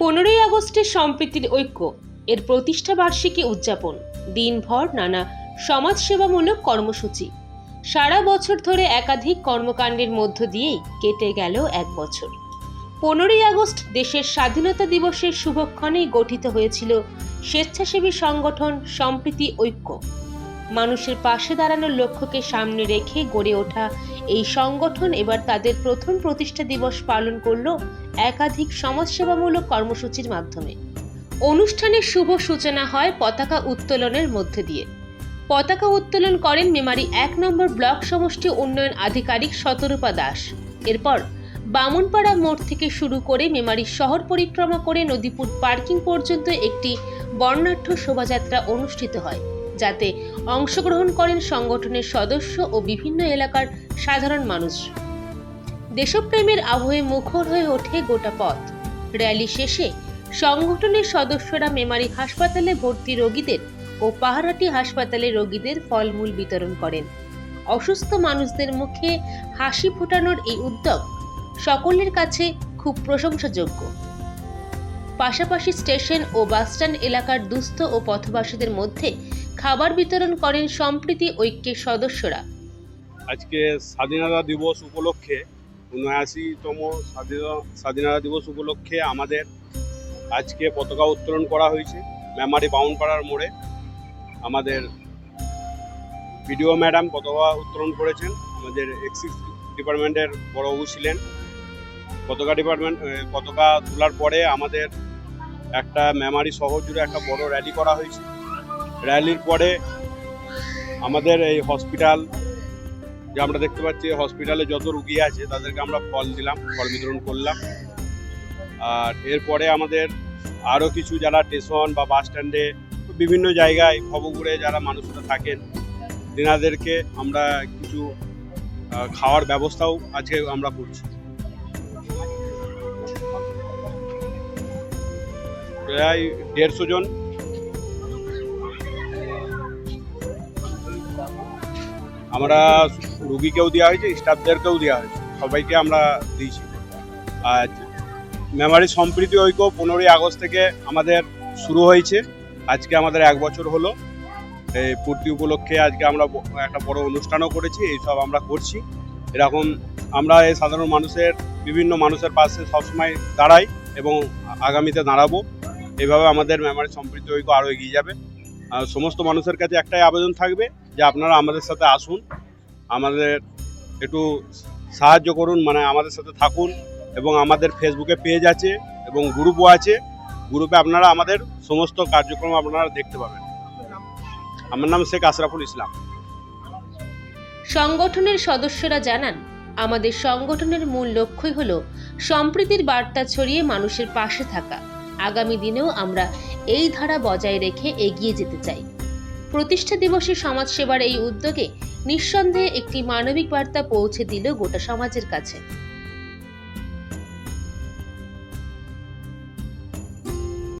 পনেরোই আগস্টের সম্প্রীতির ঐক্য, এর প্রতিষ্ঠা বার্ষিকী উদযাপন, দিনভর নানা সমাজসেবামূলক কর্মসূচি। সারা বছর ধরে একাধিক কর্মকাণ্ডের মধ্য দিয়েই কেটে গেল এক বছর। পনেরোই আগস্ট দেশের স্বাধীনতা দিবসের শুভক্ষণেই গঠিত হয়েছিল স্বেচ্ছাসেবী সংগঠন সম্প্রীতি ঐক্য। মানুষের পাশে দাঁড়ানোর লক্ষ্যকে সামনে রেখে গড়ে ওঠা এই সংগঠন এবার তাদের প্রথম প্রতিষ্ঠা দিবস পালন করল একাধিক সমাজসেবামূলক কর্মসূচির মাধ্যমে। অনুষ্ঠানের শুভ সূচনা হয় পতাকা উত্তোলনের মধ্য দিয়ে। পতাকা উত্তোলন করেন মেমারি এক নম্বর ব্লক সমষ্টি উন্নয়ন আধিকারিক শতরূপা দাস। এরপর বামনপাড়া মোড় থেকে শুরু করে মেমারি শহর পরিক্রমা করে নদীপুর পার্কিং পর্যন্ত একটি বর্ণাঢ্য শোভাযাত্রা অনুষ্ঠিত হয়। যাতে অংশগ্রহণ করেন সংগঠনের সদস্য ও বিভিন্ন এলাকার সাধারণ মানুষ। দেশপ্রেমের আবহে মুখর হয়ে ওঠে গোটা পথ। র্যালি শেষে সংগঠনের সদস্যরা মেমারি হাসপাতালে ভর্তি রোগীদের ও পাহারাটি হাসপাতালে রোগীদের ফলমূল বিতরণ করেন। অসুস্থ মানুষদের মুখে হাসি ফোটানোর এই উদ্যোগ সকলের কাছে খুব প্রশংসাযোগ্য। পাশাপাশি স্টেশন ও বাসস্ট্যান্ড এলাকার দুস্থ ও পথবাসীদের মধ্যে খাবার বিতরণ করেন সম্প্রীতি ঐক্যের সদস্যরা। আজকে স্বাধীনতা দিবস উপলক্ষে, উনআশিতম স্বাধীনতা স্বাধীনতা দিবস উপলক্ষে আমাদের আজকে পতাকা উত্তোলন করা হয়েছে, মেমারি বাউনপাড়ার মোড়ে। আমাদের বিডিও ম্যাডাম পতাকা উত্তোলন করেছেন। আমাদের এক্সিস ডিপার্টমেন্টের বড়বাবু ছিলেন। পতাকা ডিপার্টমেন্ট পতাকা তোলার পরে আমাদের একটা মেমারি শহর জুড়ে একটা বড় র্যালি করা হয়েছে। র্যালির পরে আমাদের এই হসপিটাল যে আমরা দেখতে পাচ্ছি হসপিটালে যত রুগী আছে তাদেরকে আমরা ফল দিলাম, ফল বিতরণ করলাম। আর এরপরে আমাদের আরও কিছু যারা স্টেশন বা বাস স্ট্যান্ডে, বিভিন্ন জায়গায় খবরগুড়ে যারা মানুষরা থাকেন, তেনাদেরকে আমরা কিছু খাওয়ার ব্যবস্থাও আজকে আমরা করছি। প্রায় দেড়শো জন আমরা রুগীকেও দেওয়া হয়েছে স্টাফদেরকেও দেওয়া হয়েছে। সবাইকে আমরা দিয়েছি। আর মেমারি সম্প্রীতি ঐক্য পনেরোই আগস্ট থেকে আমাদের শুরু হয়েছে। আজকে আমাদের এক বছর হলো। এই পূর্তি উপলক্ষে আজকে আমরা একটা বড় অনুষ্ঠানও করেছি এইসব আমরা করছি। এরকম আমরা এই সাধারণ মানুষের, বিভিন্ন মানুষের পাশে সবসময় দাঁড়াই এবং আগামীতে দাঁড়াবো। এভাবে আমাদের মেমারি সম্প্রীতি ঐক্য আরও এগিয়ে যাবে। আর সমস্ত মানুষের কাছে একটাই আবেদন থাকবে যে আপনারা আমাদের সাথে আসুন, আমাদের একটু সাহায্য করুন মানে আমাদের সাথে থাকুন এবং আমাদের ফেসবুকে পেজ আছে এবং গ্রুপও আছে। গ্রুপে আপনারা আমাদের সমস্ত কার্যক্রম আপনারা দেখতে পাবেন। আমার নাম শেখ আশরাফুল ইসলাম। সংগঠনের সদস্যরা জানান, আমাদের সংগঠনের মূল লক্ষ্যই হলো সম্প্রীতির বার্তা ছড়িয়ে মানুষের পাশে থাকা। আগামী দিনেও আমরা এই ধারা বজায় রেখে এগিয়ে যেতে চাই। প্রতিষ্ঠা দিবসে সমাজসেবার এই উদ্যোগে নিঃসন্দেহে একটি মানবিক বার্তা পৌঁছে দিল গোটা সমাজের কাছে।